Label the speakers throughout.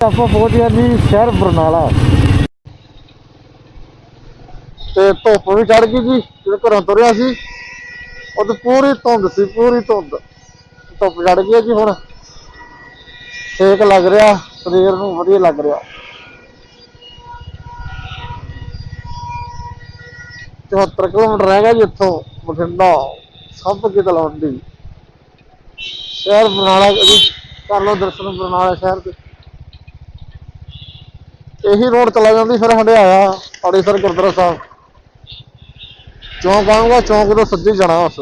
Speaker 1: ਆਪਾਂ ਪਹੁੰਚ ਗਏ ਜੀ ਸ਼ਹਿਰ ਬਰਨਾਲਾ। ਤੇ ਧੁੱਪ ਵੀ ਚੜ ਗਈ ਜੀ, ਜਦੋਂ ਘਰੋਂ ਤੁਰਿਆ ਸੀ ਉਦੋਂ ਪੂਰੀ ਧੁੰਦ ਸੀ, ਪੂਰੀ ਧੁੰਦ। ਧੁੱਪ ਚੜ ਗਈ ਜੀ ਹੁਣ। ਸੇਕ ਲੱਗ ਰਿਹਾ, ਸਰੀਰ ਨੂੰ ਵਧੀਆ ਲੱਗ ਰਿਹਾ। 74 ਕਿਲੋਮੀਟਰ ਰਹਿ ਗਿਆ ਜੀ ਇੱਥੋਂ, ਬਠਿੰਡਾ, ਸਭ ਕੀ ਤਲਵੰਡੀ ਸ਼ਹਿਰ ਬਰਨਾਲਾ, ਕਰ ਲਓ ਦਰਸ਼ਨ ਬਰਨਾਲਾ ਸ਼ਹਿਰ ਦੇ ਇਹੀ ਰੋਡ ਚਲਾ ਜਾਂਦੀ ਫਿਰ ਹੰਡਿਆਇਆ ਅੜੀਸਰ ਗੁਰਦੁਆਰਾ ਸਾਹਿਬ। ਚੌਂਕ ਆਊਂਗਾ, ਚੌਂਕ ਤੋਂ ਸੱਜੇ ਜਾਣਾ ਉਸ।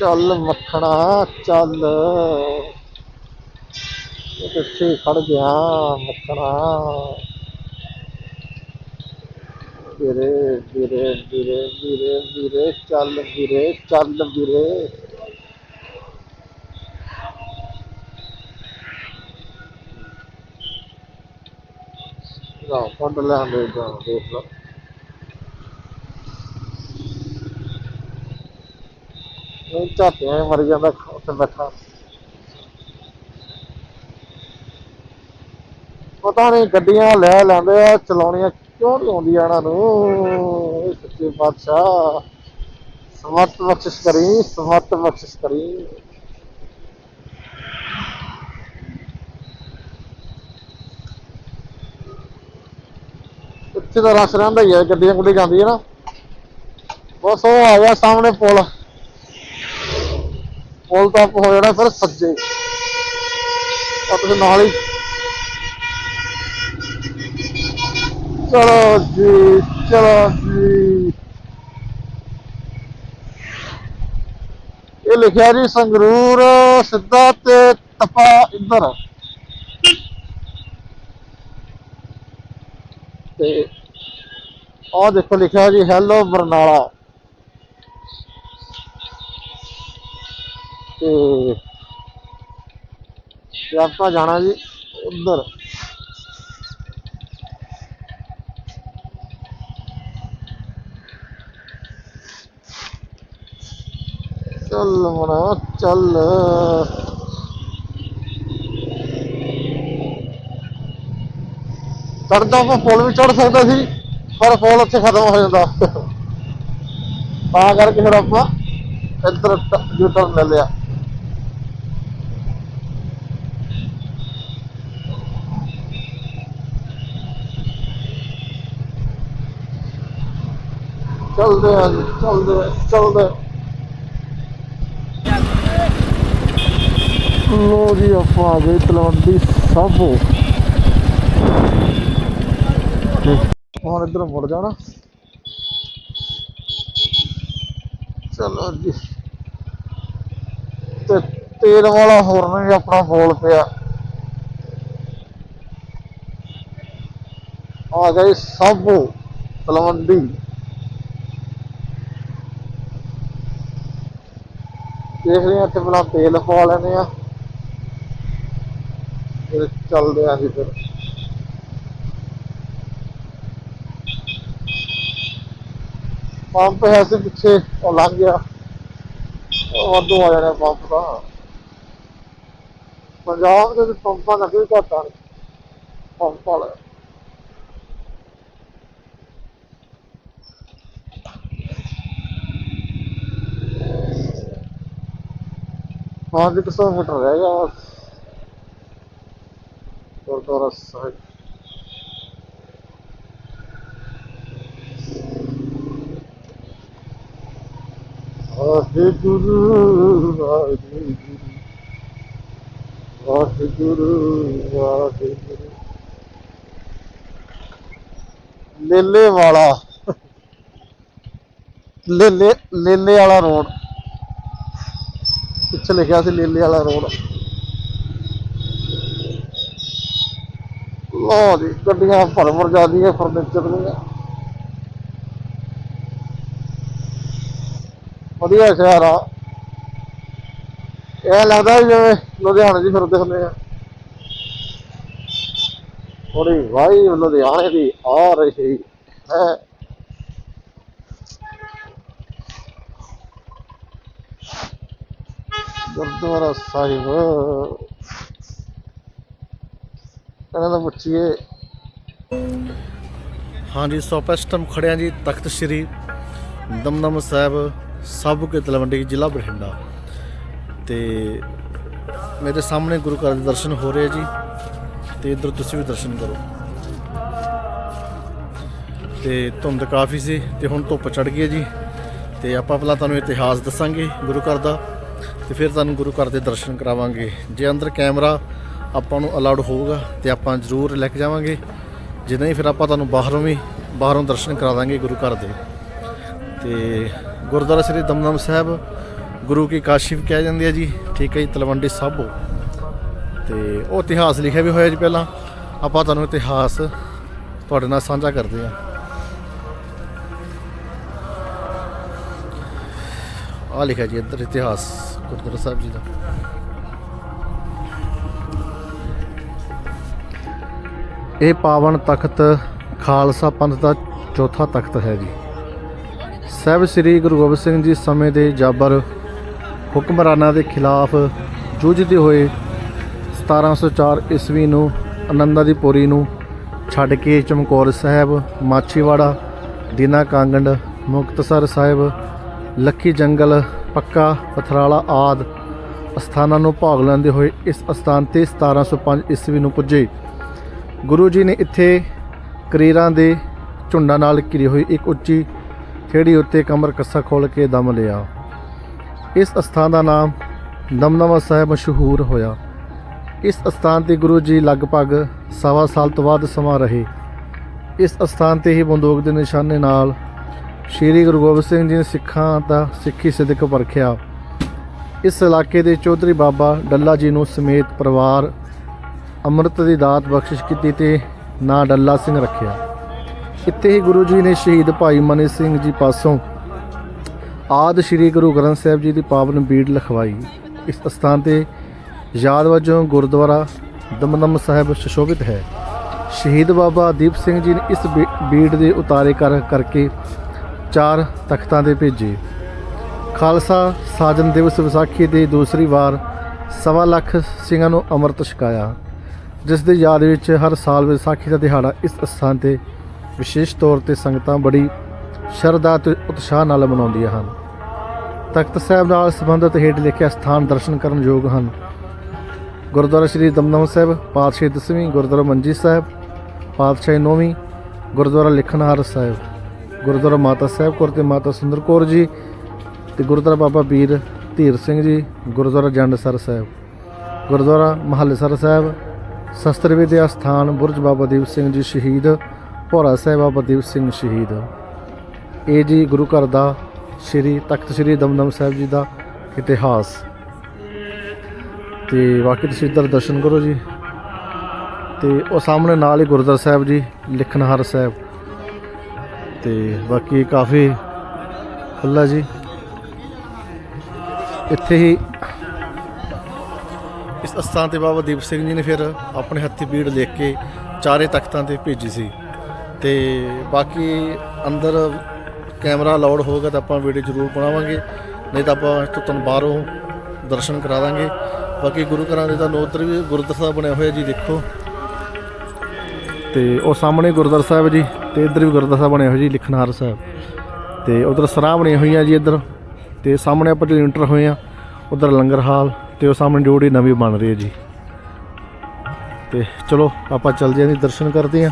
Speaker 1: ਚੱਲ ਮੱਖਣਾ, ਚੱਲ। ਕਿੱਥੇ ਖੜ ਗਿਆ ਮੱਖਣਾ? ਵੀਰੇ ਵੀਰੇ ਵੀਰੇ ਵੀਰੇ ਵੀਰੇ, ਚੱਲ ਵੀਰੇ ਚੱਲ ਵੀਰੇ। ਨਾ ਫੰਡ ਲੈਂਦੇ ਜਾਂ ਦੇਖ ਲਓ। ਨਹੀਂ ਝਾਟੀਆਂ ਮਰ ਜਾਂਦਾ ਉੱਥੇ ਬੈਠਾ। ਪਤਾ ਨਹੀਂ ਗੱਡੀਆਂ ਲੈ ਲੈਂਦੇ ਆ, ਚਲਾਉਣੀਆਂ ਕਿਉਂ ਨਹੀਂ ਆਉਂਦੀਆਂ ਇਹਨਾਂ ਨੂੰ? ਸੱਚੇ ਬਾਦਸ਼ਾਹ ਸਮਤ ਬਖਸ਼ਿਸ਼ ਕਰੀ ਸਮਤ ਬਖਸ਼ਿਸ਼ ਕਰੀ। ਇੱਥੇ ਤਾਂ ਰਸ਼ ਰਹਿੰਦਾ ਹੀ ਹੈ, ਗੱਡੀਆਂ ਗੁੱਡੀ ਜਾਂਦੀ ਹੈ ਨਾ। ਬਸ ਉਹ ਆ ਗਿਆ ਸਾਹਮਣੇ ਪੁਲ। ਪੁਲ ਤਾਂ ਹੋ ਜਾਣਾ ਫਿਰ ਸੱਜੇ। ਆਪਣੇ ਨਾਲ ਹੀ। ਚਲੋ ਜੀ ਚਲੋ ਜੀ। ਇਹ ਲਿਖਿਆ ਜੀ, ਸੰਗਰੂਰ, ਸਿੱਧਾ ਤੇ ਤਪਾ ਇੱਧਰ। ਤੇ ਆਹ ਦੇਖੋ ਲਿਖਿਆ ਜੀ ਹੈਲੋ ਬਰਨਾਲਾ। ਤੇ ਤੇ ਆਪਾਂ ਜਾਣਾ ਜੀ ਉੱਧਰ। ਚੱਲ ਮਣਾ ਚੱਲ। ਚੜਦਾ ਆਪਾਂ ਪੁਲ ਵੀ ਚੜ ਸਕਦਾ ਸੀ। ਪਰ ਪੁਲ ਉੱਥੇ ਖਤਮ ਹੋ ਜਾਂਦਾ। ਤਾਂ ਕਰਕੇ ਫਿਰ ਆਪਾਂ ਇੱਧਰ ਯੂ ਲੈ ਲਿਆ। ਚੱਲਦੇ ਆ ਜੀ ਚੱਲਦੇ ਆ, ਚੱਲਦੇ ਲੋ ਜੀ ਆਪਾਂ ਆ ਗਏ ਤਲਵੰਡੀ ਸਾਬੋ। ਹੁਣ ਇੱਧਰ ਮੁੜ ਜਾਣਾ। ਚਲੋ ਜੀ। ਤੇ ਤੇਲ ਵਾਲਾ ਹੋਰ ਵੀ ਆਪਣਾ ਬੋਲ ਪਿਆ। ਆ ਗਏ ਸਾਬੋ, ਤਲਵੰਡੀ। ਦੇਖਦੇ ਹਾਂ ਇੱਥੇ ਪਹਿਲਾਂ ਤੇਲ ਪਵਾ ਲੈਨੇ ਆ ਫਿਰ ਚੱਲਦੇ ਆ ਜੀ ਫਿਰ। ਪੰਪ ਹੈ ਸੀ ਪਿੱਛੇ, ਉਹ ਲੰਘ ਗਿਆ। ਵਾਧੂ ਆ ਜਾਣਾ ਪੰਪ ਦਾ। ਪੰਜਾਬ ਦੇ ਪੰਪਾਂ ਦਾ ਕੋਈ ਘਾਟਾ ਨਹੀਂ, ਪੰਪ ਵਾਲਾ। ਪੰਜ ਕੁ ਮੀਟਰ ਰਹਿ ਗਿਆ। ਬਸ ਗੁਰਦੁਆਰਾ ਸਾਹਿਬ। ਵਾਹਿਗੁਰੂ ਵਾਹਿਗੁਰੂ ਵਾਹਿਗੁਰੂ। ਵਾਹਿਗੁਰੂ ਲੇਲੇ ਵਾਲਾ, ਲੇਲੇ ਲੇਲੇ ਵਾਲਾ ਰੋਡ ਪਿੱਛੇ ਲਿਖਿਆ ਸੀ ਲੇਲੇ ਵਾਲਾ ਰੋਡ ਲੋ ਜੀ, ਗੱਡੀਆਂ ਭਰ ਭਰ ਜਾਂਦੀਆਂ ਫਰਨੀਚਰ ਦੀਆਂ। ਵਧੀਆ ਸ਼ਹਿਰ ਆ। ਇਹ ਲੱਗਦਾ ਵੀ ਜਿਵੇਂ ਲੁਧਿਆਣੇ ਦੀ ਫਿਰਦੇ ਹੁੰਦੇ ਆ। ਥੋੜੀ ਵਾਈ ਲੁਧਿਆਣੇ ਦੀ ਆ ਰਹੀ ਹੈ।
Speaker 2: ਗੁਰਦੁਆਰਾ ਸਾਹਿਬ। ਇਹਨਾਂ ਦਾ ਪੁੱਛੀਏ। ਹਾਂਜੀ, ਸੋ ਆਪਾਂ ਇਸ ਟਾਈਮ ਖੜਿਆ ਜੀ ਤਖਤ ਸ੍ਰੀ ਦਮਦਮ ਸਾਹਿਬ ਸਭ ਕੇ ਤਲਵੰਡੀ ਜ਼ਿਲ੍ਹਾ ਬਠਿੰਡਾ। ਤੇ ਮੇਰੇ ਸਾਹਮਣੇ ਗੁਰੂ ਘਰ ਦੇ ਦਰਸ਼ਨ ਹੋ ਰਹੇ ਜੀ। ਤੇ ਇੱਧਰ ਤੁਸੀਂ ਵੀ ਦਰਸ਼ਨ ਕਰੋ। ਤੇ ਧੁੰਦ ਕਾਫੀ ਸੀ ਤੇ ਹੁਣ ਧੁੱਪ ਚੜ ਗਈ ਹੈ ਜੀ। ਤੇ ਆਪਾਂ ਪਹਿਲਾਂ ਤੁਹਾਨੂੰ ਇਤਿਹਾਸ ਦੱਸਾਂਗੇ ਗੁਰੂ ਘਰ ਦਾ। ਤੇ ਫਿਰ ਤੁਹਾਨੂੰ ਗੁਰੂ ਘਰ ਦੇ ਦਰਸ਼ਨ ਕਰਾਵਾਂਗੇ। ਜੇ ਅੰਦਰ ਕੈਮਰਾ ਆਪਾਂ ਨੂੰ ਅਲਾਉਡ ਹੋਊਗਾ ਤੇ ਆਪਾਂ ਜ਼ਰੂਰ ਲੈ ਕੇ ਜਾਵਾਂਗੇ। ਜੇ ਨਹੀਂ, ਫਿਰ ਆਪਾਂ ਤੁਹਾਨੂੰ ਬਾਹਰੋਂ ਵੀ ਬਾਹਰੋਂ ਦਰਸ਼ਨ ਕਰਾ ਦਾਂਗੇ ਗੁਰੂ ਘਰ ਦੇ। ਤੇ ਗੁਰਦੁਆਰਾ ਸ੍ਰੀ ਦਮਦਮ ਸਾਹਿਬ, ਗੁਰੂ ਕੀ ਕਾਸ਼ੀ ਵੀ ਕਿਹਾ ਜਾਂਦੀ ਹੈ ਜੀ, ਠੀਕ ਹੈ ਜੀ, ਤਲਵੰਡੀ ਸਾਬੋ। ਤੇ ਉਹ ਇਤਿਹਾਸ ਲਿਖਿਆ ਵੀ ਹੋਇਆ ਜੀ ਪਹਿਲਾਂ। ਆਪਾਂ ਤੁਹਾਨੂੰ ਇਤਿਹਾਸ ਤੁਹਾਡੇ ਨਾਲ ਸਾਂਝਾ ਕਰਦੇ ਹਾਂ। ਆ ਲਿਖਿਆ ਜੀ ਇੱਧਰ, ਇਤਿਹਾਸ, ਗੁਰਦੁਆਰਾ ਸਾਹਿਬ ਜੀ ਦਾ। ਇਹ ਪਾਵਨ ਤਖਤ ਖਾਲਸਾ ਪੰਥ ਦਾ ਚੌਥਾ ਤਖਤ ਹੈ ਜੀ। ਸਾਹਿਬ ਸ੍ਰੀ ਗੁਰੂ ਗੋਬਿੰਦ ਸਿੰਘ ਜੀ ਸਮੇਂ ਦੇ ਜਾਬਰ ਹੁਕਮਰਾਨਾਂ ਦੇ ਖਿਲਾਫ ਜੂਝਦੇ ਹੋਏ 1704 ਈਸਵੀ ਨੂੰ ਆਨੰਦਾਂ ਦੀ ਪੁਰੀ ਨੂੰ ਛੱਡ ਕੇ ਚਮਕੌਰ ਸਾਹਿਬ, ਮਾਛੀਵਾੜਾ, ਦੀਨਾ ਕਾਂਗੰਡ ਮੁਕਤਸਰ ਸਾਹਿਬ, ਲੱਖੀ ਜੰਗਲ, ਪੱਕਾ ਪਥਰਾਲਾ ਆਦ ਅਸਥਾਨਾਂ ਨੂੰ ਭਾਗ ਲੈਂਦੇ ਹੋਏ ਇਸ ਅਸਥਾਨ ਤੇ 1705 ਈਸਵੀ ਨੂੰ ਪੁੱਜੇ। ਗੁਰੂ ਜੀ ਨੇ ਇੱਥੇ ਕਰੀਰਾਂ ਦੇ ਝੁੰਡਾਂ ਨਾਲ ਘਿਰੀ ਹੋਈ ਇੱਕ ਉੱਚੀ ਖੇੜੀ ਉੱਤੇ ਕਮਰ ਕੱਸਾ ਖੋਲ ਕੇ ਦਮ ਲਿਆ। ਇਸ ਅਸਥਾਨ ਦਾ ਨਾਮ ਦਮਦਮਾ ਸਾਹਿਬ ਮਸ਼ਹੂਰ ਹੋਇਆ। ਇਸ ਅਸਥਾਨ ਤੇ ਗੁਰੂ ਜੀ ਲਗਭਗ ਸਵਾ ਸਾਲ ਤੋਂ ਵੱਧ ਸਮਾਂ ਰਹੇ। ਇਸ ਅਸਥਾਨ ਤੇ ਹੀ ਬੰਦੂਕ ਦੇ ਨਿਸ਼ਾਨੇ ਨਾਲ ਸ਼੍ਰੀ ਗੁਰੂ ਗੋਬਿੰਦ ਸਿੰਘ ਜੀ ਨੇ ਸਿੱਖਾਂ ਦਾ ਸਿੱਖੀ ਸਿਦਕ ਪਰਖਿਆ। ਇਸ ਇਲਾਕੇ ਦੇ ਚੌਧਰੀ ਬਾਬਾ ਡੱਲਾ ਜੀ ਨੂੰ ਸਮੇਤ ਪਰਿਵਾਰ ਅੰਮ੍ਰਿਤ ਦੀ ਦਾਤ ਬਖਸ਼ਿਸ਼ ਕੀਤੀ ਤੇ ਨਾਂ ਡੱਲਾ ਸਿੰਘ ਰੱਖਿਆ। ਇੱਥੇ ਹੀ ਗੁਰੂ ਜੀ ਨੇ ਸ਼ਹੀਦ ਭਾਈ ਮਨੀ ਸਿੰਘ ਜੀ ਪਾਸੋਂ ਆਦ ਸ੍ਰੀ ਗੁਰੂ ਗ੍ਰੰਥ ਸਾਹਿਬ ਜੀ ਦੀ ਪਾਵਨ ਬੀੜ ਲਿਖਵਾਈ। ਇਸ ਸਥਾਨ ਤੇ ਯਾਦ ਵਜੋਂ ਗੁਰਦੁਆਰਾ ਦਮਦਮ ਸਾਹਿਬ ਸੁਸ਼ੋਭਿਤ ਹੈ। ਸ਼ਹੀਦ ਬਾਬਾ ਦੀਪ ਸਿੰਘ ਜੀ ਨੇ ਇਸ ਬੀ- ਬੀੜ ਦੇ ਉਤਾਰੇ ਕਰ, ਕਰਕੇ ਚਾਰ ਤਖਤਾਂ ਦੇ ਭੇਜੇ। ਖਾਲਸਾ ਸਾਜਨ ਦਿਵਸ ਵਿਸਾਖੀ ਦੇ ਦੂਸਰੀ ਵਾਰ ਸਵਾ ਲੱਖ ਸਿੰਘਾਂ ਨੂੰ ਅੰਮ੍ਰਿਤ ਛਕਾਇਆ। ਜਿਸ ਦੀ ਯਾਦ ਵਿੱਚ ਹਰ ਸਾਲ ਵਿਸਾਖੀ ਦਾ ਦਿਹਾੜਾ ਇਸ ਸਥਾਨ ਤੇ ਵਿਸ਼ੇਸ਼ ਤੌਰ ਤੇ ਸੰਗਤਾਂ ਬੜੀ ਸ਼ਰਧਾ ਤੇ ਉਤਸ਼ਾਹ ਨਾਲ ਮਨਾਉਂਦੀਆਂ ਹਨ। ਤਖਤ ਸਾਹਿਬ ਨਾਲ ਸੰਬੰਧਿਤ ਹੇਠ ਲਿਖਿਆ ਸਥਾਨ ਦਰਸ਼ਨ ਕਰਨ ਯੋਗ ਹਨ। ਗੁਰਦੁਆਰਾ ਸ੍ਰੀ ਦਮਦਮ ਸਾਹਿਬ, ਪਾਤਸ਼ਾਹੀ ਦਸਵੀਂ, ਗੁਰਦੁਆਰਾ ਮੰਜੀ ਸਾਹਿਬ, ਪਾਤਸ਼ਾਹੀ ਨੌਵੀਂ, ਗੁਰਦੁਆਰਾ ਲਿਖਣਹਾਰ ਸਾਹਿਬ, ਗੁਰਦੁਆਰਾ ਮਾਤਾ ਸਾਹਿਬ ਕੌਰ ਤੇ ਮਾਤਾ ਸੁੰਦਰ ਕੌਰ ਜੀ ਤੇ ਗੁਰਦੁਆਰਾ ਬਾਬਾ ਵੀਰ ਧੀਰ ਸਿੰਘ ਜੀ, ਗੁਰਦੁਆਰਾ ਜੰਡਸਰ ਸਾਹਿਬ, ਗੁਰਦੁਆਰਾ ਮਹੱਲਸਰ ਸਾਹਿਬ, ਸ਼ਸਤਰ ਵਿਦਿਆ ਸਥਾਨ ਬੁਰਜ ਬਾਬਾ ਦੀਪ ਸਿੰਘ ਜੀ ਸ਼ਹੀਦ ਭੋਰਾ ਸਾਹਿਬ ਬਾਬਾ ਦੀਪ ਸਿੰਘ ਸ਼ਹੀਦ। ਇਹ ਜੀ ਗੁਰੂ ਘਰ ਦਾ ਸ਼੍ਰੀ ਤਖਤ ਸ਼੍ਰੀ ਦਮਦਮ ਸਾਹਿਬ ਜੀ ਦਾ ਇਤਿਹਾਸ। ਤੇ ਬਾਕੀ ਤੁਸੀਂ ਇੱਧਰ ਦਰਸ਼ਨ ਕਰੋ ਜੀ। ਤੇ ਉਹ ਸਾਹਮਣੇ ਨਾਲ ਹੀ ਗੁਰਦੁਆਰਾ ਸਾਹਿਬ ਜੀ ਲਿਖਣਹਾਰ ਸਾਹਿਬ। ਤੇ ਬਾਕੀ ਕਾਫੀ ਖੁੱਲਾ ਜੀ। ਇੱਥੇ ਹੀ ਇਸ ਅਸਥਾਨ ਤੇ ਬਾਬਾ ਦੀਪ ਸਿੰਘ ਜੀ ਨੇ ਫਿਰ ਆਪਣੇ ਹੱਥੀ ਪੀੜ ਲਿਖ ਕੇ ਚਾਰੇ ਤਖਤਾਂ ਤੇ ਭੇਜੀ ਸੀ। ਤੇ ਬਾਕੀ ਅੰਦਰ ਕੈਮਰਾ ਅਲਾਉਡ ਹੋਊਗਾ ਤਾਂ ਆਪਾਂ ਵੀਡੀਓ ਜ਼ਰੂਰ ਬਣਾਵਾਂਗੇ, ਨਹੀਂ ਤਾਂ ਆਪਾਂ ਇਸ ਤੋਂ ਤੁਹਾਨੂੰ ਬਾਹਰੋਂ ਦਰਸ਼ਨ ਕਰਾ ਦਾਂਗੇ। ਬਾਕੀ ਗੁਰੂ ਘਰਾਂ ਦੇ ਤਾਂ ਉੱਧਰ ਵੀ ਗੁਰਦੁਆਰਾ ਸਾਹਿਬ ਬਣਿਆ ਹੋਇਆ ਜੀ, ਦੇਖੋ। ਤੇ ਉਹ ਸਾਹਮਣੇ ਗੁਰਦੁਆਰਾ ਸਾਹਿਬ ਜੀ, ਤੇ ਇੱਧਰ ਵੀ ਗੁਰਦੁਆਰਾ ਸਾਹਿਬ ਬਣਿਆ ਹੋਇਆ ਜੀ ਲਿਖਨਾਰ ਸਾਹਿਬ। ਤੇ ਉਧਰ ਸਰਾਂ ਬਣੀਆਂ ਹੋਈਆਂ ਜੀ ਇੱਧਰ, ਤੇ ਸਾਹਮਣੇ ਆਪਾਂ ਜਦੋਂ ਇੰਟਰ ਹੋਏ ਆ, ਉਧਰ ਲੰਗਰ ਹਾਲ, ਤੇ ਉਹ ਸਾਹਮਣੇ ਡਿਊਟੀ ਨਵੀਂ ਬਣ ਰਹੀ ਹੈ ਜੀ। ਤੇ ਚਲੋ, ਆਪਾਂ ਚੱਲਦੇ ਆਂ ਜੀ, ਦਰਸ਼ਨ ਕਰਦੇ ਆਂ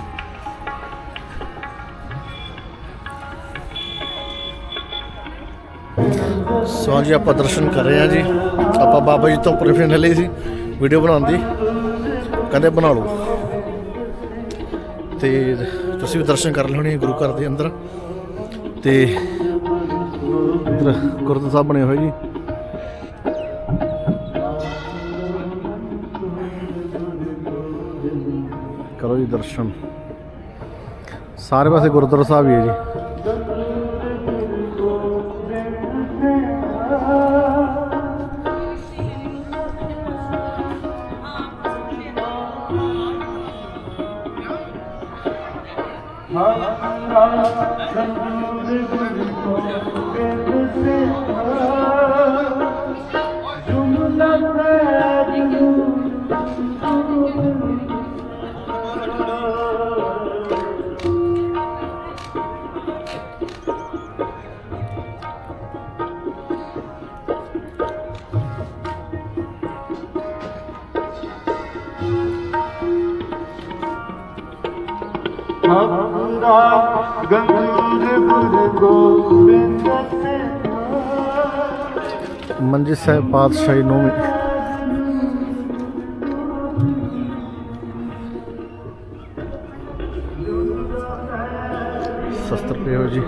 Speaker 2: ਸੋ ਜੀ ਆਪਾਂ ਦਰਸ਼ਨ ਕਰ ਰਹੇ ਹਾਂ ਜੀ। ਆਪਾਂ ਬਾਬਾ ਜੀ ਤੋਂ ਪ੍ਰੇਫਰੈਂਸ ਲਈ ਸੀ ਵੀਡੀਓ ਬਣਾਉਣ ਦੀ। ਕਹਿੰਦੇ ਬਣਾ ਲਓ। ਤੇ ਤੁਸੀਂ ਵੀ ਦਰਸ਼ਨ ਕਰ ਲੈਣੇ ਗੁਰੂ ਘਰ ਦੇ ਅੰਦਰ। ਤੇ ਗੁਰਦੁਆਰਾ ਸਾਹਿਬ ਬਣੇ ਹੋਏ ਜੀ। ਕਰੋ ਜੀ ਦਰਸ਼ਨ। ਸਾਰੇ ਪਾਸੇ ਗੁਰਦੁਆਰਾ ਸਾਹਿਬ ਹੀ ਹੈ ਜੀ। ਮੰਜੀ ਸਾਹਿਬ ਪਾਤਸ਼ਾਹੀ ਨੌਵੀਂ ਸ਼ਸਤਰ ਪਏ ਜੀ।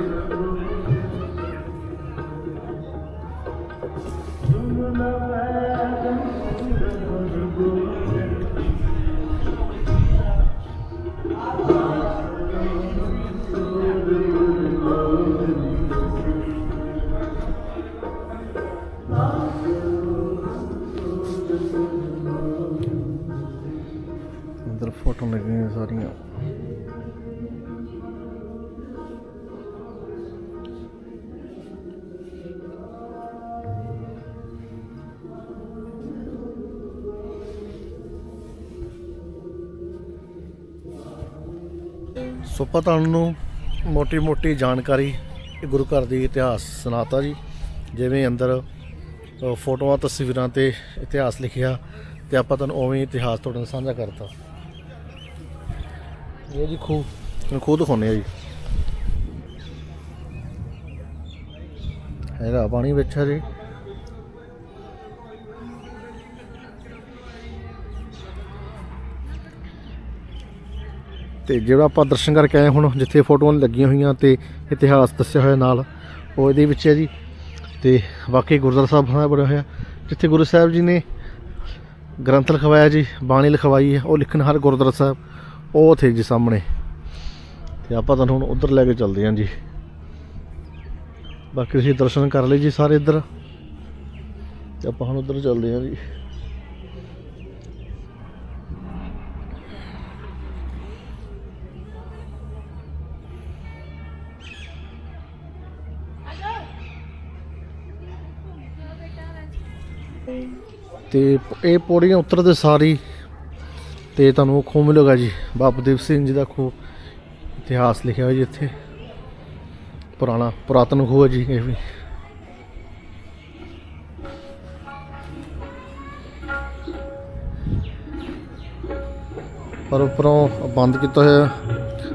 Speaker 2: ਸੋ ਆਪਾਂ ਤੁਹਾਨੂੰ ਮੋਟੀ ਮੋਟੀ ਜਾਣਕਾਰੀ ਗੁਰੂ ਘਰ ਦੀ ਇਤਿਹਾਸ ਸੁਣਾਤਾ ਜੀ, ਜਿਵੇਂ ਅੰਦਰ ਫੋਟੋਆਂ, ਤਸਵੀਰਾਂ ਤੇ ਇਤਿਹਾਸ ਲਿਖਿਆ ਤੇ ਆਪਾਂ ਤੁਹਾਨੂੰ ਉਵੇਂ ਇਤਿਹਾਸ ਤੁਹਾਡੇ ਨਾਲ ਸਾਂਝਾ ਕਰਤਾ। ਇਹ ਜੀ ਖੂਹ ਤੁਹਾਨੂੰ ਖੂਹ ਦਿਖਾਉਂਦੇ ਆ ਜੀ। ਹੈਗਾ ਪਾਣੀ ਵਿੱਚ ਹੈ ਜੀ। ਤੇ ਜਿਹੜਾ ਆਪਾਂ ਦਰਸ਼ਨ ਕਰਕੇ ਆਏ ਹੁਣ, ਜਿੱਥੇ ਫੋਟੋਆਂ ਲੱਗੀਆਂ ਹੋਈਆਂ ਤੇ ਇਤਿਹਾਸ ਦੱਸਿਆ ਹੋਇਆ ਨਾਲ, ਉਹ ਇਹਦੇ ਵਿੱਚ ਹੈ ਜੀ। ਤੇ ਬਾਕੀ ਗੁਰਦੁਆਰਾ ਸਾਹਿਬ ਬਣਾ ਬਣਿਆ ਹੋਇਆ, ਜਿੱਥੇ ਗੁਰੂ ਸਾਹਿਬ ਜੀ ਨੇ ਗ੍ਰੰਥ ਲਿਖਵਾਇਆ ਜੀ, ਬਾਣੀ ਲਿਖਵਾਈ ਹੈ, ਉਹ ਲਿਖਣ ਹਰ ਗੁਰਦੁਆਰਾ ਸਾਹਿਬ, ਉਹ ਥੇ ਜੀ ਸਾਹਮਣੇ। ਤੇ ਆਪਾਂ ਤੁਹਾਨੂੰ ਹੁਣ ਉਧਰ ਲੈ ਕੇ ਚੱਲਦੇ ਹਾਂ ਜੀ। ਬਾਕੀ ਤੁਸੀਂ ਦਰਸ਼ਨ ਕਰ ਲਈ ਜੀ ਸਾਰੇ ਇੱਧਰ। ਤੇ ਆਪਾਂ ਹੁਣ ਉਧਰ ਚੱਲਦੇ ਹਾਂ ਜੀ। ਤੇ ਇਹ ਪੌੜੀਆਂ ਉਤਰਦੇ ਸਾਰੀ ਤੇ ਤੁਹਾਨੂੰ ਉਹ ਖੂਹ ਮਿਲੇਗਾ ਜੀ, ਬਾਬਾ ਦੀਪ ਸਿੰਘ ਜੀ ਦਾ ਖੂਹ, ਇਤਿਹਾਸ ਲਿਖਿਆ ਹੋਇਆ ਜੀ ਇੱਥੇ। ਪੁਰਾਣਾ, ਪੁਰਾਤਨ ਖੂਹ ਹੈ ਜੀ ਇਹ ਵੀ। ਪਰ ਉਪਰੋਂ ਬੰਦ ਕੀਤਾ ਹੋਇਆ,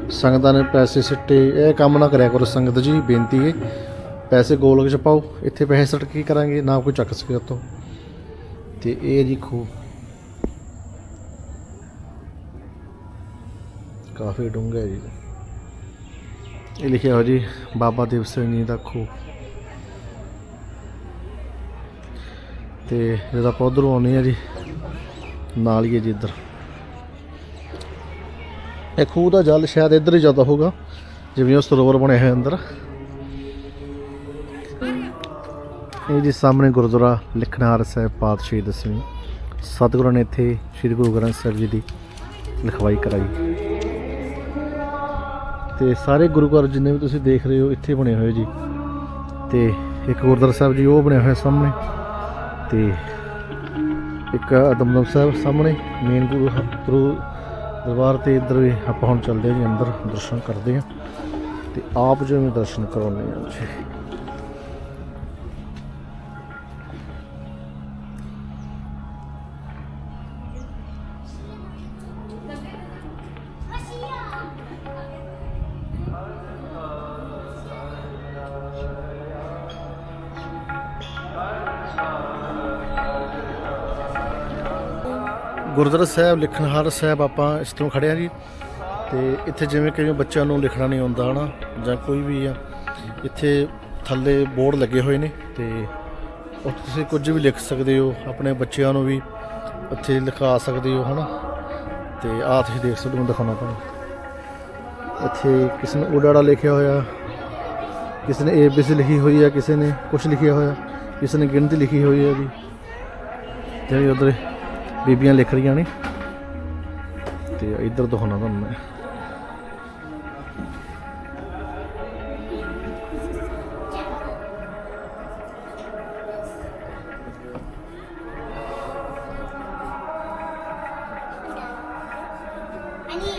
Speaker 2: ਸੰਗਤਾਂ ਨੇ ਪੈਸੇ ਸਿੱਟੇ, ਇਹ ਕੰਮ ਨਾ ਕਰਿਆ ਕਰੋ ਸੰਗਤ ਜੀ, ਬੇਨਤੀ ਹੈ। ਪੈਸੇ ਗੋਲਕ ਚ ਪਾਓ, ਇੱਥੇ ਪੈਸੇ ਸਿੱਟ ਕੀ ਕਰਾਂਗੇ, ਨਾ ਕੋਈ ਚੱਕ ਸਕੇ ਉੱਤੋਂ। ਤੇ ਇਹ ਜੀ ਖੂਹ ਕਾਫੀ ਡੂੰਘਾ ਹੈ ਜੀ। ਇਹ ਲਿਖਿਆ ਹੋਇਆ ਜੀ, ਬਾਬਾ ਦੀਪ ਸਿੰਘ ਜੀ ਦਾ ਖੂਹ। ਤੇ ਜਦੋਂ ਆਪਾਂ ਉੱਧਰੋਂ ਆਉਣੀ ਹੈ ਜੀ, ਨਾਲ ਹੀ ਹੈ ਜੀ ਇੱਧਰ। ਇਹ ਖੂਹ ਦਾ ਜਲ ਸ਼ਾਇਦ ਇੱਧਰ ਹੀ ਜ਼ਿਆਦਾ ਹੋਊਗਾ, ਜਿਵੇਂ ਉਹ ਸਰੋਵਰ ਬਣਿਆ ਹੋਇਆ ਅੰਦਰ। ਇਹ ਜੀ ਸਾਹਮਣੇ ਗੁਰਦੁਆਰਾ ਲਿਖਣਹਾਰ ਸਾਹਿਬ ਪਾਤਸ਼ਾਹੀ ਦਸਵੀਂ ਸਤਿਗੁਰਾਂ ਨੇ ਇੱਥੇ ਸ੍ਰੀ ਗੁਰੂ ਗ੍ਰੰਥ ਸਾਹਿਬ ਜੀ ਦੀ ਲਿਖਵਾਈ ਕਰਾਈ। ਤੇ ਸਾਰੇ ਗੁਰੂ ਘਰ ਜਿੰਨੇ ਵੀ ਤੁਸੀਂ ਦੇਖ ਰਹੇ ਹੋ ਇੱਥੇ ਬਣੇ ਹੋਏ ਜੀ। ਤੇ ਇੱਕ ਗੁਰਦੁਆਰਾ ਸਾਹਿਬ ਜੀ, ਉਹ ਬਣਿਆ ਹੋਇਆ ਸਾਹਮਣੇ। ਤੇ ਇੱਕ ਅਦਮਦਮ ਸਾਹਿਬ ਸਾਹਮਣੇ ਮੇਨ ਗੁਰੂ ਗੁਰੂ ਦਰਬਾਰ ਤੇ ਇੱਧਰ ਵੀ ਆਪਾਂ ਹੁਣ ਚੱਲਦੇ ਹਾਂ ਜੀ, ਅੰਦਰ ਦਰਸ਼ਨ ਕਰਦੇ ਹਾਂ। ਤੇ ਆਪ ਜਿਵੇਂ ਦਰਸ਼ਨ ਕਰਾਉਂਦੇ ਹਾਂ ਜੀ। ਗੁਰਦੁਆਰਾ ਸਾਹਿਬ ਲਿਖਣਹਾਰ ਸਾਹਿਬ ਆਪਾਂ ਇਸ ਤੋਂ ਖੜੇ ਆ ਜੀ। ਤੇ ਇੱਥੇ ਜਿਵੇਂ ਕਈ ਬੱਚਿਆਂ ਨੂੰ ਲਿਖਣਾ ਨਹੀਂ ਆਉਂਦਾ, ਹਨਾ? ਜਾਂ ਕੋਈ ਵੀ ਆ। ਇੱਥੇ ਥੱਲੇ ਬੋਰਡ ਲੱਗੇ ਹੋਏ ਨੇ, ਤੇ ਉੱਥੇ ਤੁਸੀਂ ਕੁਝ ਵੀ ਲਿਖ ਸਕਦੇ ਹੋ, ਆਪਣੇ ਬੱਚਿਆਂ ਨੂੰ ਵੀ ਇੱਥੇ ਲਿਖਾ ਸਕਦੇ ਹੋ, ਹਨਾ? ਤੇ ਆਹ ਤੁਸੀਂ ਦੇਖ ਸਕਦੇ ਹੋ ਦਿਖਾਉਣਾ ਤੁਹਾਨੂੰ। ਇੱਥੇ ਕਿਸੇ ਨੇ ਉਡਾੜਾ ਲਿਖਿਆ ਹੋਇਆ, ਕਿਸੇ ਨੇ ਏਬੀਸੀ ਲਿਖੀ ਹੋਈ ਹੈ ਕਿਸੇ ਨੇ ਕੁਝ ਲਿਖਿਆ ਹੋਇਆ, ਕਿਸੇ ਨੇ ਗਿਣਤੀ ਲਿਖੀ ਹੋਈ ਹੈ ਜੀ। ਜਿਹੜੀ ਉਧਰ ਬੀਬੀਆਂ ਲਿਖ ਰਹੀਆਂ ਨੇ। ਤੇ ਇੱਧਰ ਦਿਖਾਉਣਾ ਤੁਹਾਨੂੰ ਮੈਂ।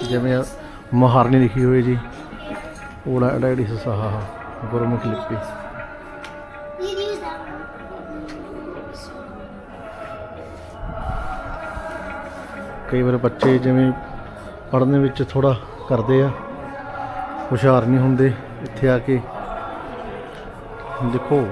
Speaker 2: ਜਿਵੇਂ ਮਹਾਰਨੀ ਲਿਖੀ ਹੋਈ ਜੀ। ਉਹੜਾ ਐਡੀ ਸਹਾ ਗੁਰਮੁਖ ਲਿਪੀ। ਕਈ ਵਾਰ ਬੱਚੇ ਜਿਵੇਂ ਪੜ੍ਹਨ ਵਿੱਚ ਥੋੜਾ ਕਰਦੇ ਆ, ਹੁਸ਼ਿਆਰ ਨਹੀਂ ਹੁੰਦੇ, ਇੱਥੇ ਆ ਕੇ ਦੇਖੋ।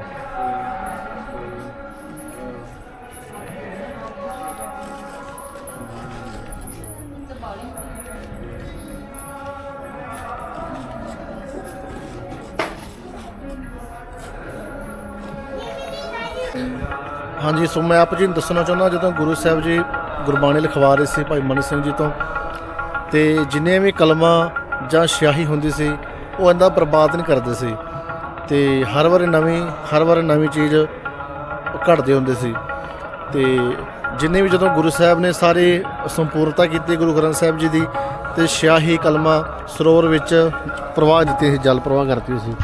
Speaker 2: ਹਾਂਜੀ, ਸੋ ਮੈਂ ਆਪ ਜੀ ਨੂੰ ਦੱਸਣਾ ਚਾਹੁੰਦਾ, ਜਦੋਂ ਗੁਰੂ ਸਾਹਿਬ ਜੀ ਗੁਰਬਾਣੀ ਲਿਖਵਾ ਰਹੇ ਸੀ ਭਾਈ ਮਨੀ ਸਿੰਘ ਜੀ ਤੋਂ। ਤੇ ਜਿੰਨੇ ਵੀ ਕਲਮਾਂ ਜਾਂ ਸਿਆਹੀ ਹੁੰਦੀ ਸੀ, ਉਹ ਇਹਦਾ ਬਰਬਾਦ ਨਹੀਂ ਕਰਦੇ ਸੀ। ਤੇ ਹਰ ਵਾਰ ਨਵੀਂ, ਹਰ ਵਾਰ ਨਵੀਂ ਚੀਜ਼ ਘੜਦੇ ਹੁੰਦੇ ਸੀ। ਤੇ ਜਿੰਨੇ ਵੀ ਜਦੋਂ ਗੁਰੂ ਸਾਹਿਬ ਨੇ ਸਾਰੇ ਸੰਪੂਰਨਤਾ ਕੀਤੀ ਗੁਰੂ ਗ੍ਰੰਥ ਸਾਹਿਬ ਜੀ ਦੀ, ਤੇ ਸਿਆਹੀ ਕਲਮਾਂ ਸਰੋਵਰ ਵਿੱਚ ਪ੍ਰਵਾਹ ਦਿੱਤੀ ਸੀ, ਜਲ ਪ੍ਰਵਾਹ ਕਰਤੀ ਸੀ।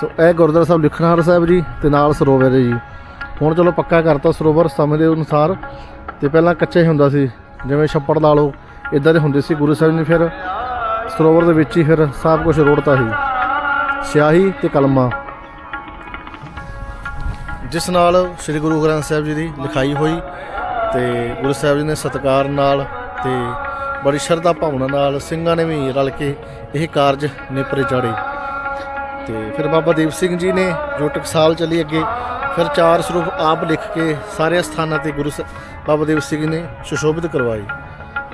Speaker 2: ਸੋ ਇਹ ਗੁਰਦੁਆਰਾ ਸਾਹਿਬ ਲਿਖਣਹਾਰ ਸਾਹਿਬ ਜੀ ਤੇ ਨਾਲ ਸਰੋਵਰ ਹੈ ਜੀ। ਹੁਣ ਚਲੋ ਪੱਕਾ ਕਰਤਾ ਸਰੋਵਰ ਸਮੇਂ ਦੇ ਅਨੁਸਾਰ। ਤੇ ਪਹਿਲਾਂ ਕੱਚਾ ਹੀ ਹੁੰਦਾ ਸੀ, ਜਿਵੇਂ ਛੱਪੜ ਲਾ ਲਓ ਇਦਾਂ ਦੇ ਹੁੰਦੇ ਸੀ ਗੁਰੂ ਸਾਹਿਬ ਨੇ ਫਿਰ ਸਰੋਵਰ ਦੇ ਵਿੱਚ ਹੀ ਫਿਰ ਸਭ ਕੁਝ ਰੋੜਤਾ ਸੀ। ਸਿਆਹੀ ਤੇ ਕਲਮਾਂ। ਜਿਸ ਨਾਲ ਸ੍ਰੀ ਗੁਰੂ ਗ੍ਰੰਥ ਸਾਹਿਬ ਜੀ ਦੀ ਲਿਖਾਈ ਹੋਈ ਤੇ ਗੁਰੂ ਸਾਹਿਬ ਜੀ ਨੇ ਸਤਿਕਾਰ ਨਾਲ ਤੇ ਬੜੀ ਸ਼ਰਧਾ ਭਾਵਨਾ ਨਾਲ ਸਿੰਘਾਂ ਨੇ ਵੀ ਰਲ ਕੇ ਇਹ ਕਾਰਜ ਨੇਪਰੇ ਚਾੜੇ। ਤੇ ਫਿਰ ਬਾਬਾ ਦੀਪ ਸਿੰਘ ਜੀ ਨੇ ਜੋ ਟਕਸਾਲ ਚਲੀ ਅੱਗੇ ਫਿਰ ਚਾਰ ਸਰੂਪ ਆਪ ਲਿਖ ਕੇ ਸਾਰੇ ਸਥਾਨਾਂ ਤੇ ਗੁਰੂ ਸ- ਬਾਬਾ ਦੇਵ ਸਿੰਘ ਨੇ ਸੁਸ਼ੋਭਿਤ ਕਰਵਾਏ।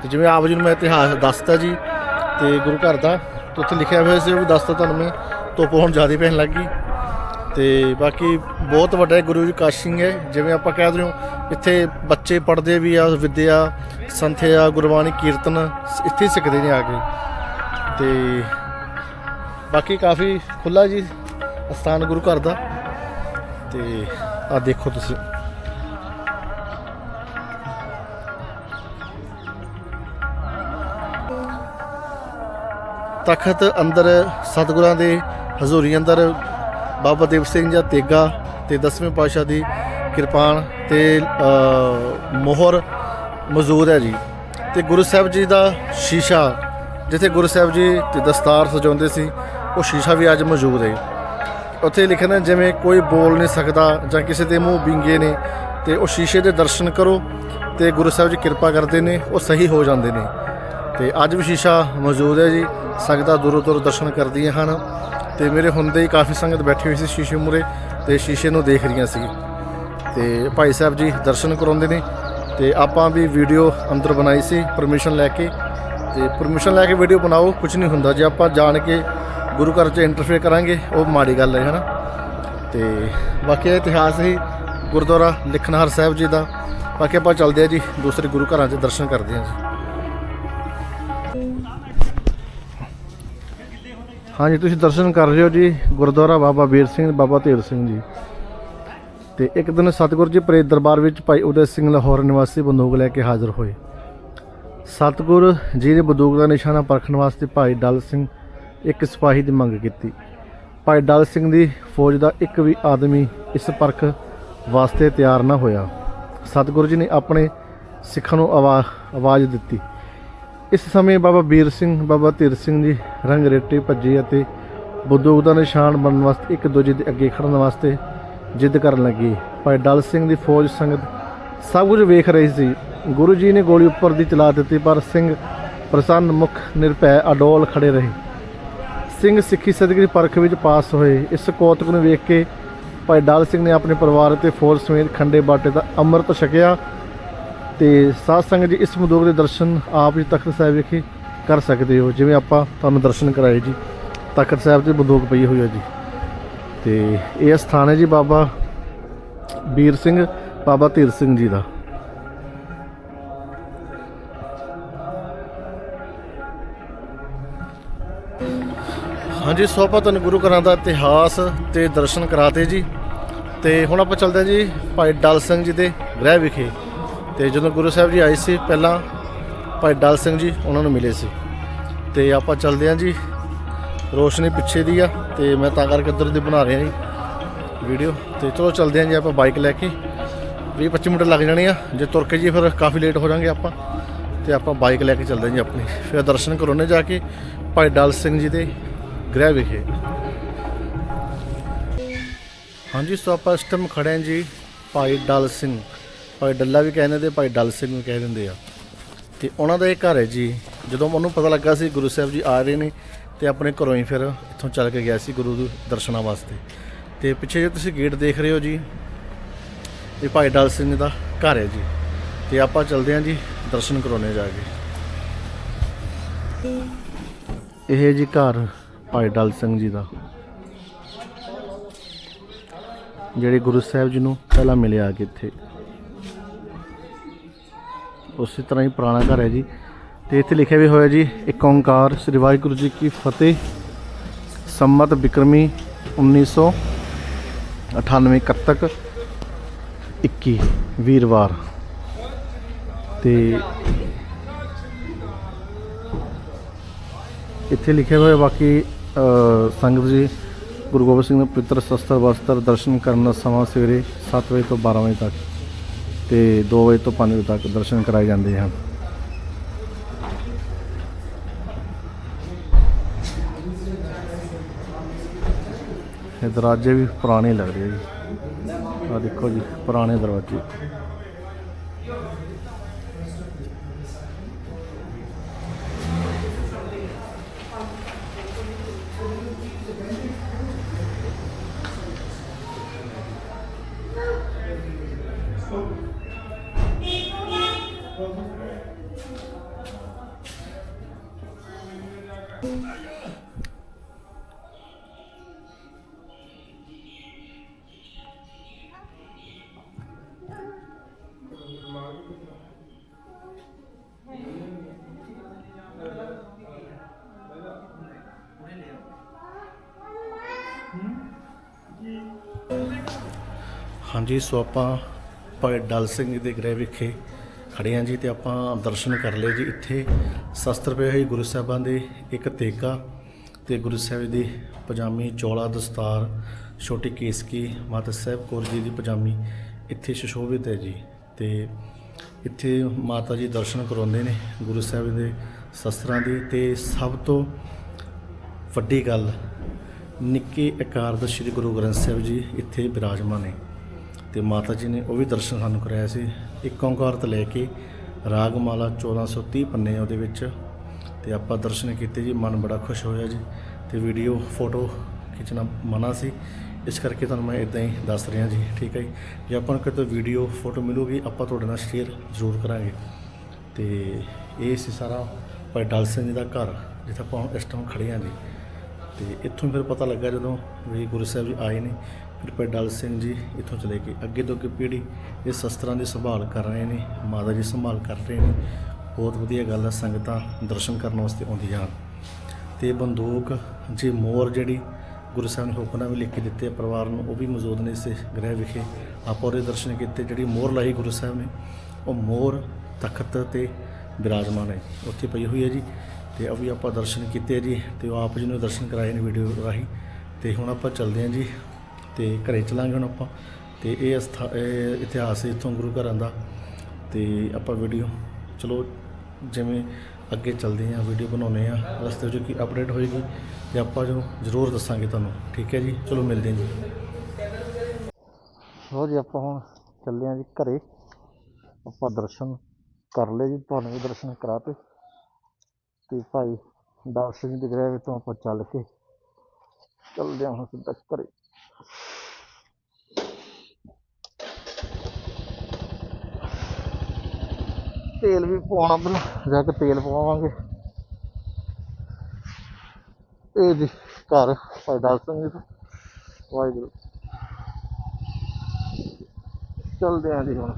Speaker 2: ਤੇ ਜਿਵੇਂ ਆਪ ਜੀ ਨੂੰ ਮੈਂ ਇਤਿਹਾਸ ਦੱਸਤਾ ਜੀ, ਤੇ ਗੁਰੂ ਘਰ ਦਾ, ਤੇ ਉੱਥੇ ਲਿਖਿਆ ਹੋਇਆ ਸੀ, ਉਹ ਵੀ ਦੱਸਤਾ ਤੁਹਾਨੂੰ ਮੈਂ, ਧੁੱਪ ਹੁਣ ਜ਼ਿਆਦਾ ਪੈਣ ਲੱਗ ਗਈ। ਤੇ ਬਾਕੀ ਬਹੁਤ ਵੱਡਾ ਗੁਰੂ ਜੀ ਕਾਸ਼ਿੰਗ ਹੈ, ਜਿਵੇਂ ਆਪਾਂ ਕਹਿ ਰਹੇ ਹਾਂ, ਇੱਥੇ ਬੱਚੇ ਪੜ੍ਹਦੇ ਵੀ ਆ, ਵਿਦਿਆ, ਸੰਥਿਆ, ਗੁਰਬਾਣੀ, ਕੀਰਤਨ, ਇੱਥੇ ਸਿੱਖਦੇ ਨੇ ਆ ਕੇ। ਤੇ ਬਾਕੀ ਕਾਫੀ ਖੁੱਲਾ ਜੀ ਸਥਾਨ ਗੁਰੂ ਘਰ ਦਾ। ਤੇ ਆ ਦੇਖੋ ਤੁਸੀਂ। ਤਖਤ ਅੰਦਰ ਸਤਿਗੁਰਾਂ ਦੇ ਹਜ਼ੂਰੀ ਅੰਦਰ ਬਾਬਾ ਦੀਪ ਸਿੰਘ ਜੀ ਦਾ ਤੇਗਾ ਤੇ ਦਸਵੇਂ ਪਾਤਸ਼ਾਹ ਦੀ ਕਿਰਪਾਨ ਤੇ ਮੋਹਰ ਮੌਜੂਦ ਹੈ ਜੀ। ਤੇ ਗੁਰੂ ਸਾਹਿਬ ਜੀ ਦਾ ਸ਼ੀਸ਼ਾ, ਜਿੱਥੇ ਗੁਰੂ ਸਾਹਿਬ ਜੀ ਤੇ ਦਸਤਾਰ ਸਜਾਉਂਦੇ ਸੀ, ਉਹ ਸ਼ੀਸ਼ਾ ਵੀ ਅੱਜ ਮੌਜੂਦ ਹੈ। ਉੱਥੇ ਲਿਖਿਆ ਹੈ ਜਿਵੇਂ ਕੋਈ ਬੋਲ ਨਹੀਂ ਸਕਦਾ ਜਾਂ ਕਿਸੇ ਦੇ ਮੂੰਹ ਵਿੰਗੇ ਨੇ ਤੇ ਉਹ ਸ਼ੀਸ਼ੇ ਦੇ ਦਰਸ਼ਨ ਕਰੋ ਤੇ ਗੁਰੂ ਸਾਹਿਬ ਜੀ ਕਿਰਪਾ ਕਰਦੇ ਨੇ, ਉਹ ਸਹੀ ਹੋ ਜਾਂਦੇ ਨੇ। ਤੇ ਅੱਜ ਵੀ ਸ਼ੀਸ਼ਾ ਮੌਜੂਦ ਹੈ ਜੀ, ਸੰਗਤਾਂ ਦੂਰੋਂ ਦੂਰੋਂ ਦਰਸ਼ਨ ਕਰਦੀਆਂ ਹਨ ਤੇ ਮੇਰੇ ਹੁੰਦੇ ਹੀ ਕਾਫੀ ਸੰਗਤ ਬੈਠੀ ਹੋਈ ਸੀ ਸ਼ੀਸ਼ੇ ਮੂਰੇ ਤੇ ਸ਼ੀਸ਼ੇ ਨੂੰ ਦੇਖ ਰਹੀਆਂ ਸੀ। ਤੇ ਭਾਈ ਸਾਹਿਬ ਜੀ ਦਰਸ਼ਨ ਕਰਾਉਂਦੇ ਨੇ ਤੇ ਆਪਾਂ ਵੀ ਵੀਡੀਓ ਅੰਦਰ ਬਣਾਈ ਸੀ ਪਰਮਿਸ਼ਨ ਲੈ ਕੇ। ਤੇ ਪਰਮਿਸ਼ਨ ਲੈ ਕੇ ਵੀਡੀਓ ਬਣਾਓ ਕੁਝ ਨਹੀਂ ਹੁੰਦਾ। ਜੇ ਆਪਾਂ ਜਾਣ ਕੇ ਗੁਰੂ ਘਰ 'ਚ ਇੰਟਰਫੇਅਰ ਕਰਾਂਗੇ, ਉਹ ਮਾੜੀ ਗੱਲ ਹੈ, ਹਨਾ? ਤੇ ਬਾਕੀ ਇਹ ਇਤਿਹਾਸ ਹੀ ਗੁਰਦੁਆਰਾ ਲਿਖਣਹਾਰ ਸਾਹਿਬ ਜੀ ਦਾ। ਬਾਕੀ ਆਪਾਂ ਚੱਲਦੇ ਆ ਜੀ, ਦੂਸਰੇ ਗੁਰੂ ਘਰਾਂ 'ਚ ਦਰਸ਼ਨ ਕਰਦੇ ਆ ਜੀ। ਹਾਂਜੀ, ਤੁਸੀਂ ਦਰਸ਼ਨ ਕਰ ਰਹੇ ਹੋ ਜੀ, ਗੁਰਦੁਆਰਾ ਬਾਬਾ ਵੀਰ ਸਿੰਘ, ਬਾਬਾ ਧੀਰ ਸਿੰਘ ਜੀ। ਤੇ ਇੱਕ ਦਿਨ ਸਤਿਗੁਰੂ ਜੀ ਪ੍ਰੇਤ ਦਰਬਾਰ ਵਿੱਚ ਭਾਈ ਉਦੈ ਸਿੰਘ ਲਾਹੌਰ ਨਿਵਾਸੀ ਬੰਦੂਕ ਲੈ ਕੇ ਹਾਜ਼ਰ ਹੋਏ। ਸਤਿਗੁਰ ਜੀ ਦੇ ਬੰਦੂਕ ਦਾ ਨਿਸ਼ਾਨਾ ਪਰਖਣ ਵਾਸਤੇ ਭਾਈ ਡਲ ਸਿੰਘ ਇੱਕ ਸਿਪਾਹੀ ਦੀ ਮੰਗ ਕੀਤੀ। ਭਾਈ ਡਲ ਸਿੰਘ ਦੀ ਫੌਜ ਦਾ ਇੱਕ ਵੀ ਆਦਮੀ ਇਸ ਪਰਖ ਵਾਸਤੇ ਤਿਆਰ ਨਾ ਹੋਇਆ। ਸਤਿਗੁਰੂ ਜੀ ਨੇ ਆਪਣੇ ਸਿੱਖਾਂ ਨੂੰ ਆਵਾ- ਆਵਾਜ਼ ਦਿੱਤੀ। ਇਸ ਸਮੇਂ ਬਾਬਾ ਵੀਰ ਸਿੰਘ, ਬਾਬਾ ਧੀਰ ਸਿੰਘ ਜੀ ਰੰਗ ਰੇਟੇ ਭੱਜੇ ਅਤੇ ਬੰਦੂਕ ਦਾ ਨਿਸ਼ਾਨ ਬਣਨ ਵਾਸਤੇ ਇੱਕ ਦੂਜੇ ਦੇ ਅੱਗੇ ਖੜਨ ਵਾਸਤੇ ਜਿੱਦ ਕਰਨ ਲੱਗੇ। ਭਾਈ ਡਲ ਸਿੰਘ ਦੀ ਫੌਜ ਸੰਗਤ ਸਭ ਕੁਝ ਵੇਖ ਰਹੀ ਸੀ। ਗੁਰੂ ਜੀ ਨੇ ਗੋਲੀ ਉੱਪਰ ਦੀ ਚਲਾ ਦਿੱਤੀ, ਪਰ ਸਿੰਘ ਪ੍ਰਸੰਨ ਮੁਖ ਨਿਰਭੈ ਅਡੋਲ ਖੜੇ ਰਹੇ। ਸਿੰਘ ਸਿੱਖੀ ਸਦਕੇ ਪਰਖ ਵਿੱਚ ਪਾਸ ਹੋਏ। ਇਸ ਕੌਤਕ ਨੂੰ ਵੇਖ ਕੇ ਭਾਈ ਡਾਲ ਸਿੰਘ ਨੇ ਆਪਣੇ ਪਰਿਵਾਰ ਅਤੇ ਫੌਜ ਸਮੇਤ ਖੰਡੇ ਬਾਟੇ ਦਾ ਅੰਮ੍ਰਿਤ ਛਕਿਆ ਤੇ ਸਾਧ ਸੰਗਤ ਜੀ ਇਸ ਬੰਦੂਕ ਦੇ ਦਰਸ਼ਨ ਆਪ ਜੀ ਤਖਤ ਸਾਹਿਬ ਵਿਖੇ ਕਰ ਸਕਦੇ ਹੋ। ਜਿਵੇਂ ਆਪਾਂ ਤੁਹਾਨੂੰ ਦਰਸ਼ਨ ਕਰਾਏ ਜੀ, ਤਖਤ ਸਾਹਿਬ ਤੇ ਬੰਦੂਕ ਪਈ ਹੋਈ ਹੈ ਜੀ। ਤੇ ਇਹ ਸਥਾਨ ਹੈ ਜੀ ਬਾਬਾ ਵੀਰ ਸਿੰਘ, ਬਾਬਾ ਧੀਰ ਸਿੰਘ ਜੀ ਦਾ। ਹਾਂਜੀ, ਸੋ ਆਪਾਂ ਤੁਹਾਨੂੰ ਗੁਰੂ ਘਰਾਂ ਦਾ ਇਤਿਹਾਸ ਤੇ ਦਰਸ਼ਨ ਕਰਾਤੇ ਜੀ। ਤੇ ਹੁਣ ਆਪਾਂ ਚੱਲਦੇ ਹਾਂ ਜੀ ਭਾਈ ਡਲ ਸਿੰਘ ਜੀ ਦੇ ਗ੍ਰਹਿ ਵਿਖੇ। ਤੇ ਜਦੋਂ ਗੁਰੂ ਸਾਹਿਬ ਜੀ ਆਏ ਸੀ, ਪਹਿਲਾਂ ਭਾਈ ਡਲ ਸਿੰਘ ਜੀ ਉਹਨਾਂ ਨੂੰ ਮਿਲੇ ਸੀ। ਤੇ ਆਪਾਂ ਚੱਲਦੇ ਹਾਂ ਜੀ, ਰੋਸ਼ਨੀ ਪਿੱਛੇ ਦੀ ਆ, ਤੇ ਮੈਂ ਤਾਂ ਕਰਕੇ ਇੱਧਰ ਦੀ ਬਣਾ ਰਿਹਾ ਜੀ ਵੀਡੀਓ। ਤੇ ਚਲੋ ਚੱਲਦੇ ਹਾਂ ਜੀ ਆਪਾਂ ਬਾਈਕ ਲੈ ਕੇ। 20 25 ਮਿੰਟ ਲੱਗ ਜਾਣੇ ਆ, ਜੇ ਤੁਰ ਕੇ ਜੀ ਫਿਰ ਕਾਫੀ ਲੇਟ ਹੋ ਜਾਾਂਗੇ ਆਪਾਂ। ਤੇ ਆਪਾਂ ਬਾਈਕ ਲੈ ਕੇ ਚੱਲਦੇ ਹਾਂ ਜੀ ਆਪਣੀ। ਫਿਰ ਦਰਸ਼ਨ ਕਰਾਉਣੇ ਜਾ ਕੇ ਭਾਈ ਡਲ ਸਿੰਘ ਜੀ ਦੇ ਗ੍ਰਹਿ ਵਿਖੇ। ਹਾਂਜੀ, ਸੋ ਆਪਾਂ ਇਸ ਟਾਈਮ ਖੜੇ ਹਾਂ ਜੀ ਭਾਈ ਡਲ ਸਿੰਘ। ਭਾਈ ਡੱਲਾ ਵੀ ਕਹਿੰਦੇ ਤੇ ਭਾਈ ਡਲ ਸਿੰਘ ਵੀ ਕਹਿ ਦਿੰਦੇ ਆ। ਤੇ ਉਹਨਾਂ ਦਾ ਇਹ ਘਰ ਹੈ ਜੀ। ਜਦੋਂ ਉਹਨੂੰ ਪਤਾ ਲੱਗਾ ਸੀ ਗੁਰੂ ਸਾਹਿਬ ਜੀ ਆ ਰਹੇ ਨੇ ਤੇ ਆਪਣੇ ਘਰੋਂ ਹੀ ਫਿਰ ਇੱਥੋਂ ਚੱਲ ਕੇ ਗਿਆ ਸੀ ਗੁਰੂ ਦੇ ਦਰਸ਼ਨਾਂ ਵਾਸਤੇ। ਤੇ ਪਿੱਛੇ ਜੇ ਤੁਸੀਂ ਗੇਟ ਦੇਖ ਰਹੇ ਹੋ ਜੀ, ਇਹ ਭਾਈ ਡਾਲ ਸਿੰਘ ਦਾ ਘਰ ਹੈ ਜੀ। ਤੇ ਆਪਾਂ ਚੱਲਦੇ ਹਾਂ ਜੀ ਦਰਸ਼ਨ ਕਰਾਉਣੇ ਜਾ ਕੇ। ਇਹ ਜੀ ਘਰ ਭਾਈ ਡਲ ਸਿੰਘ ਜੀ ਦਾ। ਜਿਹੜੇ ਗੁਰੂ ਸਾਹਿਬ ਜੀ ਨੂੰ ਪਹਿਲਾਂ ਮਿਲਿਆ ਕਿ ਇੱਥੇ। ਉਸੇ ਤਰ੍ਹਾਂ ਹੀ ਪੁਰਾਣਾ ਘਰ ਹੈ ਜੀ। ਤੇ ਇੱਥੇ ਲਿਖਿਆ ਵੀ ਹੋਇਆ ਜੀ, ਇੱਕ ਓੰਕਾਰ ਸ੍ਰੀ ਵਾਹਿਗੁਰੂ ਜੀ ਕੀ ਫਤਿਹ, ਸੰਮਤ ਬਿਕਰਮੀ 1998 ਕੱਤਕ 21 ਵੀਰਵਾਰ। ਤੇ ਇੱਥੇ ਲਿਖਿਆ ਹੋਇਆ ਬਾਕੀ ਸੰਗਤ ਜੀ, ਗੁਰੂ ਗੋਬਿੰਦ ਸਿੰਘ ਦੇ ਪਵਿੱਤਰ ਸ਼ਸਤਰ ਵਸਤਰ ਦਰਸ਼ਨ ਕਰਨ ਦਾ ਸਮਾਂ ਸਵੇਰੇ 7 ਵਜੇ ਤੋਂ 12 ਵਜੇ ਤੱਕ ਤੇ 2 ਵਜੇ ਤੋਂ 5 ਵਜੇ ਤੱਕ ਦਰਸ਼ਨ ਕਰਾਏ ਜਾਂਦੇ ਹਨ। ਇਹ ਦਰਵਾਜ਼ੇ ਵੀ ਪੁਰਾਣੇ ਲੱਗ ਰਹੇ ਜੀ। ਆ ਦੇਖੋ ਜੀ, ਪੁਰਾਣੇ ਦਰਵਾਜ਼ੇ। ਹਾਂਜੀ, ਸੋ ਆਪਾਂ ਭਾਈ ਡਲ ਸਿੰਘ ਜੀ ਦੇ ਗ੍ਰਹਿ ਵਿਖੇ ਖੜੇ ਹਾਂ ਜੀ ਤੇ ਆਪਾਂ ਦਰਸ਼ਨ ਕਰ ਲਏ ਜੀ ਇੱਥੇ। ਸ਼ਸਤਰ ਪਏ ਹੋਏ ਗੁਰੂ ਸਾਹਿਬਾਂ ਦੇ ਇੱਕ ਤੇਗਾ ਤੇ ਗੁਰੂ ਸਾਹਿਬ ਦੀ ਪਜਾਮੀ, ਚੋਲਾ, ਦਸਤਾਰ, ਛੋਟੀ ਕੇਸਕੀ, ਮਾਤਾ ਸਾਹਿਬ ਕੌਰ ਜੀ ਦੀ ਪਜਾਮੀ ਇੱਥੇ ਸੁਸ਼ੋਭਿਤ ਹੈ ਜੀ ਤੇ ਇੱਥੇ ਮਾਤਾ ਜੀ ਦਰਸ਼ਨ ਕਰਾਉਂਦੇ ਨੇ ਗੁਰੂ ਸਾਹਿਬ ਦੇ ਸ਼ਸਤਰਾਂ ਦੀ ਤੇ ਸਭ ਤੋਂ ਵੱਡੀ ਗੱਲ, ਨਿੱਕੇ ਆਕਾਰ ਦਾ ਸ੍ਰੀ ਗੁਰੂ ਗ੍ਰੰਥ ਸਾਹਿਬ ਜੀ ਇੱਥੇ ਬਿਰਾਜਮਾਨ ਨੇ। ਤੇ ਮਾਤਾ ਜੀ ਨੇ ਉਹ ਵੀ ਦਰਸ਼ਨ ਸਾਨੂੰ ਕਰਾਇਆ ਸੀ। ਇੱਕ ਓਂਕਾਰ ਤੋਂ ਲੈ ਕੇ ਰਾਗਮਾਲਾ 1430 ਪੰਨੇ ਉਹਦੇ ਵਿੱਚ ਤੇ ਆਪਾਂ ਦਰਸ਼ਨ ਕੀਤੇ ਜੀ, ਮਨ ਬੜਾ ਖੁਸ਼ ਹੋਇਆ ਜੀ ਤੇ ਵੀਡੀਓ ਫੋਟੋ ਖਿੱਚਣਾ ਮਨਾ ਸੀ। ਇਸ ਕਰਕੇ ਤੁਹਾਨੂੰ ਮੈਂ ਇਦਾਂ ਹੀ ਦੱਸ ਰਿਹਾ ਜੀ, ਠੀਕ ਹੈ ਜੀ? ਜੇ ਆਪਾਂ ਨੂੰ ਕਿਤੇ ਵੀਡੀਓ ਫੋਟੋ ਮਿਲੂਗੀ, ਆਪਾਂ ਤੁਹਾਡੇ ਨਾਲ ਸ਼ੇਅਰ ਜ਼ਰੂਰ ਕਰਾਂਗੇ। ਤੇ ਇਹ ਸੀ ਸਾਰਾ ਭਾਈ ਡਲ ਸਿੰਘ ਜੀ ਦਾ ਘਰ, ਜਿੱਥੇ ਆਪਾਂ ਹੁਣ ਇਸ ਟਾਈਮ ਖੜੇ ਹਾਂ ਜੀ। ਤੇ ਇੱਥੋਂ ਫਿਰ ਪਤਾ ਲੱਗਾ ਜਦੋਂ ਵੀ ਗੁਰੂ ਸਾਹਿਬ ਜੀ ਆਏ ਨੇ ਫਿਰ ਡਲ ਸਿੰਘ ਜੀ ਇੱਥੋਂ ਚਲੇ ਗਏ ਅੱਗੇ ਤੋਂ ਅੱਗੇ ਪੀੜ੍ਹੀ ਇਹ ਸ਼ਸਤਰਾਂ ਦੀ ਸੰਭਾਲ ਕਰ ਰਹੇ ਨੇ, ਮਾਤਾ ਜੀ ਸੰਭਾਲ ਕਰ ਰਹੇ ਨੇ। ਬਹੁਤ ਵਧੀਆ ਗੱਲ ਹੈ ਸੰਗਤਾਂ ਦਰਸ਼ਨ ਕਰਨ ਵਾਸਤੇ ਆਉਂਦੀਆਂ ਹਨ ਤੇ ਬੰਦੂਕ, ਜੀ ਮੋਰ ਜਿਹੜੀ ਗੁਰੂ ਸਾਹਿਬ ਨੇ ਹੁਕਮਨਾਮੇ ਵੀ ਲਿਖ ਕੇ ਦਿੱਤੇ ਪਰਿਵਾਰ ਨੂੰ, ਉਹ ਵੀ ਮੌਜੂਦ ਨੇ ਇਸੇ ਗ੍ਰਹਿ ਵਿਖੇ। ਆਪਾਂ ਉਹਦੇ ਦਰਸ਼ਨ ਕੀਤੇ, ਜਿਹੜੀ ਮੋਰ ਲਾਈ ਗੁਰੂ ਸਾਹਿਬ ਨੇ, ਉਹ ਮੋਰ ਤਖਤ ਤੇ ਬਿਰਾਜਮਾਨ ਹੈ, ਉੱਥੇ ਪਈ ਹੋਈ ਹੈ ਜੀ। ਤੇ ਉਹ ਵੀ ਆਪਾਂ ਦਰਸ਼ਨ ਕੀਤੇ ਜੀ, ਤੇ ਉਹ ਆਪ ਜੀ ਨੂੰ ਦਰਸ਼ਨ ਕਰਾਏ ਨੇ ਵੀਡੀਓ ਰਾਹੀਂ। ਤੇ ਹੁਣ ਆਪਾਂ ਚੱਲਦੇ ਹਾਂ ਜੀ ਤੇ ਘਰੇ ਚਲਾਂਗੇ ਹੁਣ ਆਪਾਂ। ਤੇ ਇਹ ਅਸਥਾ, ਇਹ ਇਤਿਹਾਸ ਹੈ ਇੱਥੋਂ ਗੁਰੂ ਘਰਾਂ ਦਾ। ਤੇ ਆਪਾਂ ਵੀਡੀਓ ਚਲੋ ਜਿਵੇਂ ਅੱਗੇ ਚੱਲਦੇ ਹਾਂ ਵੀਡੀਓ ਬਣਾਉਂਦੇ ਆ ਰਸਤੇ 'ਚ ਕੀ ਅਪਡੇਟ ਹੋਏਗੀ ਤੇ ਆਪਾਂ ਜੋ ਜ਼ਰੂਰ ਦੱਸਾਂਗੇ ਤੁਹਾਨੂੰ, ਠੀਕ ਹੈ ਜੀ? ਚਲੋ ਮਿਲਦੇ ਹਾਂ ਜੀ।
Speaker 1: ਲੋ ਜੀ, ਆਪਾਂ ਹੁਣ ਚੱਲੇ ਆਂ ਜੀ ਘਰੇ। ਆਪਾਂ ਦਰਸ਼ਨ ਕਰ ਲਏ ਜੀ, ਤੁਹਾਨੂੰ ਵੀ ਦਰਸ਼ਨ ਕਰਾਤੇ ਤੇ। ਭਾਈ ਦਾਸ ਸਿੰਘ ਦੇ ਗ੍ਰਹਿ ਵਿੱਚੋਂ ਆਪਾਂ ਚੱਲ ਕੇ ਚੱਲਦੇ ਹਾਂ ਹੁਣ ਸਿੱਧਾ ਘਰੇ। ਤੇਲ ਵੀ ਪਵਾਉਣਾ ਪਹਿਲਾਂ ਜਾ ਕੇ ਤੇਲ ਪਵਾਵਾਂਗੇ। ਇਹ ਜੀ ਘਰ, ਭਾਈ ਦਾਸ ਸਿੰਘ ਜੀ ਦਾ। ਵਾਹਿਗੁਰੂ। ਚਲਦੇ ਆਂ ਜੀ ਹੁਣ।